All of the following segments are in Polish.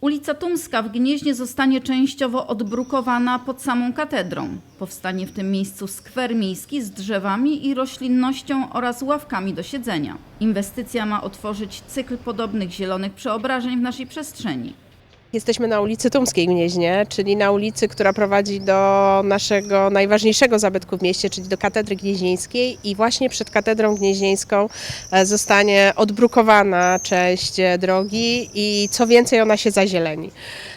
Ulica Tumska w Gnieźnie zostanie częściowo odbrukowana pod samą katedrą. Powstanie w tym miejscu skwer miejski z drzewami i roślinnością oraz ławkami do siedzenia. Inwestycja ma otworzyć cykl podobnych zielonych przeobrażeń w naszej przestrzeni. Jesteśmy na ulicy Tumskiej Gnieźnie, czyli na ulicy, która prowadzi do naszego najważniejszego zabytku w mieście, czyli do katedry gnieźnieńskiej i właśnie przed katedrą gnieźnieńską e, zostanie odbrukowana część drogi i co więcej ona się zazieleni.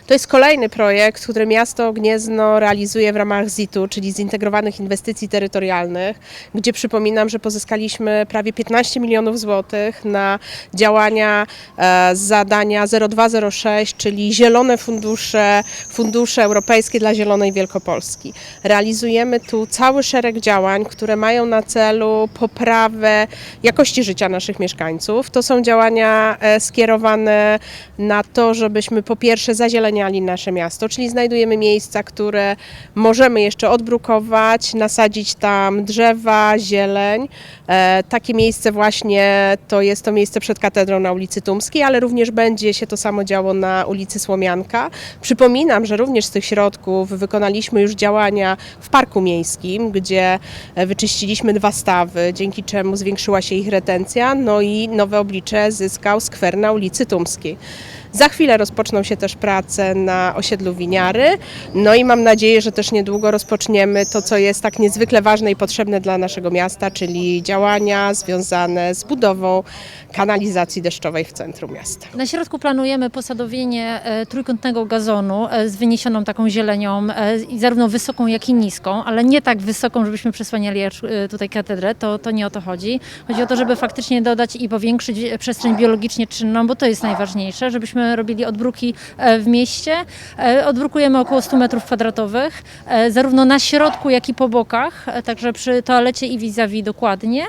To jest kolejny projekt, który miasto Gniezno realizuje w ramach ZIT-u, czyli Zintegrowanych Inwestycji Terytorialnych, gdzie przypominam, że pozyskaliśmy prawie 15 milionów złotych na działania e, zadania 0206, czyli zielone fundusze, fundusze europejskie dla Zielonej Wielkopolski. Realizujemy tu cały szereg działań, które mają na celu poprawę jakości życia naszych mieszkańców. To są działania e, skierowane na to, żebyśmy po pierwsze zazieleniali nasze miasto, czyli znajdujemy miejsca, które możemy jeszcze odbrukować, nasadzić tam drzewa, zieleń. E, Takie miejsce właśnie to jest to miejsce przed katedrą na ulicy Tumskiej, ale również będzie się to samo działo na ulicy Przypominam, że również z tych środków wykonaliśmy już działania w Parku Miejskim, gdzie e, wyczyściliśmy dwa stawy, dzięki czemu zwiększyła się ich retencja, no i nowe oblicze zyskał skwer na ulicy Tumskiej. Za chwilę rozpoczną się też prace na osiedlu Winiary, no i mam nadzieję, że też niedługo rozpoczniemy to, co jest tak niezwykle ważne i potrzebne dla naszego miasta, czyli działania związane z budową kanalizacji deszczowej w centrum miasta. Na środku planujemy posadowienie e, trójkątnego gazonu e, z wyniesioną taką zielenią, e, zarówno wysoką, jak i niską, ale nie tak wysoką, żebyśmy przesłaniali e, tutaj katedrę, to, to nie o to chodzi. Chodzi o to, żeby faktycznie dodać i powiększyć e, przestrzeń biologicznie czynną, bo to jest najważniejsze, żebyśmy robili odbruki e, w mieście. E, Odbrukujemy około 100 metrów kwadratowych, e, zarówno na środku, jak i po bokach, e, także przy toalecie i vis-a-vis dokładnie.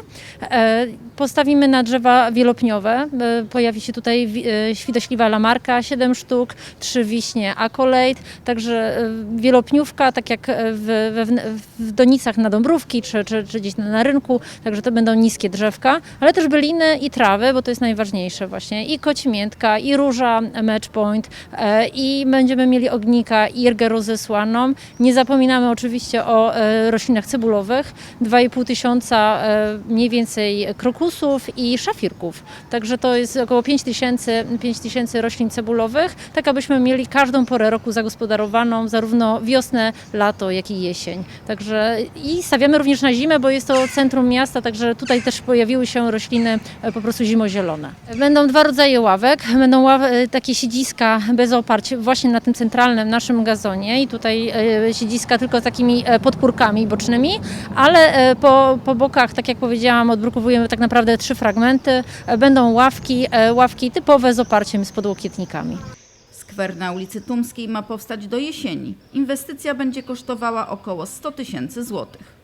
Postawimy na drzewa wielopniowe. E, Pojawi się tutaj e, świdośliwa lamarka, 7 sztuk, 3 wiśnie akolejt, także e, wielopniówka, tak jak w, wn- w Donicach na Dąbrówki czy, czy, czy gdzieś na, rynku, także to będą niskie drzewka, ale też byliny i trawy, bo to jest najważniejsze właśnie. I kocimiętka, i róża match point, e, i będziemy mieli ognika i irgę rozesłaną. Nie zapominamy oczywiście o roślinach cebulowych, 2,5 tysiąca mniej więcej krokusów i szafirków. Także to jest około 5 tysięcy, 5 tysięcy roślin cebulowych, tak abyśmy mieli każdą porę roku zagospodarowaną, zarówno wiosnę, lato, jak i jesień. Także i stawiamy również na zimę, bo jest to centrum miasta, także tutaj też pojawiły się rośliny e, po prostu zimozielone. Będą dwa rodzaje ławek, będą e, takie siedziska bez oparć właśnie na tym centralnym naszym gazonie i tutaj e, siedziska tylko z takimi podpórkami bocznymi, ale po, po bokach, tak jak powiedziałam, odbrukowujemy tak naprawdę trzy fragmenty. E, Będą ławki, e, ławki typowe z oparciem z podłokietnikami. Skwer na ulicy Tumskiej ma powstać do jesieni. Inwestycja będzie kosztowała około 100 tysięcy złotych.